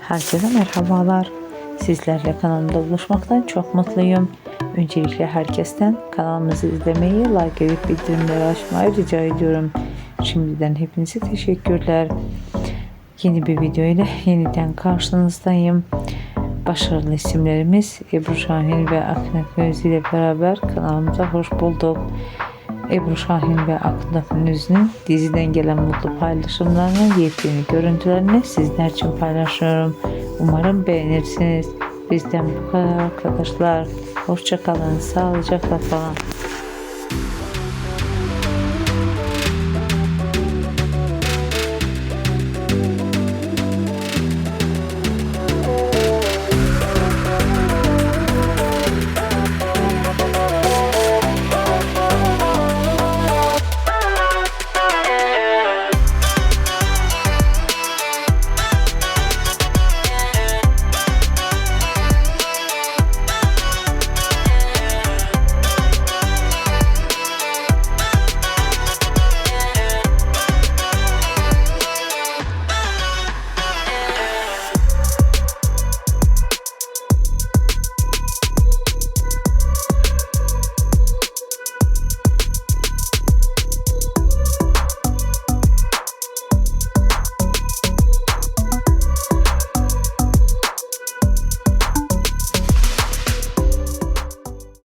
Herkese merhabalar. Sizlerle kanalımda buluşmaktan çok mutluyum. Öncelikle herkesten kanalımızı izlemeyi, like edip bildirimleri açmayı rica ediyorum. Şimdiden hepinize teşekkürler. Yeni bir video ile yeniden karşınızdayım. Başarılı isimlerimiz Ebru Şahin ve Akın Akgöz ile beraber kanalımıza hoş bulduk. Ebru Şahin ve Akın Akgöz'ün diziden gelen mutlu paylaşımlarını, yepyeni görüntülerini sizler için paylaşıyorum. Umarım beğenirsiniz. Bizden bu kadar arkadaşlar. Hoşçakalın, sağlıcakla kalın.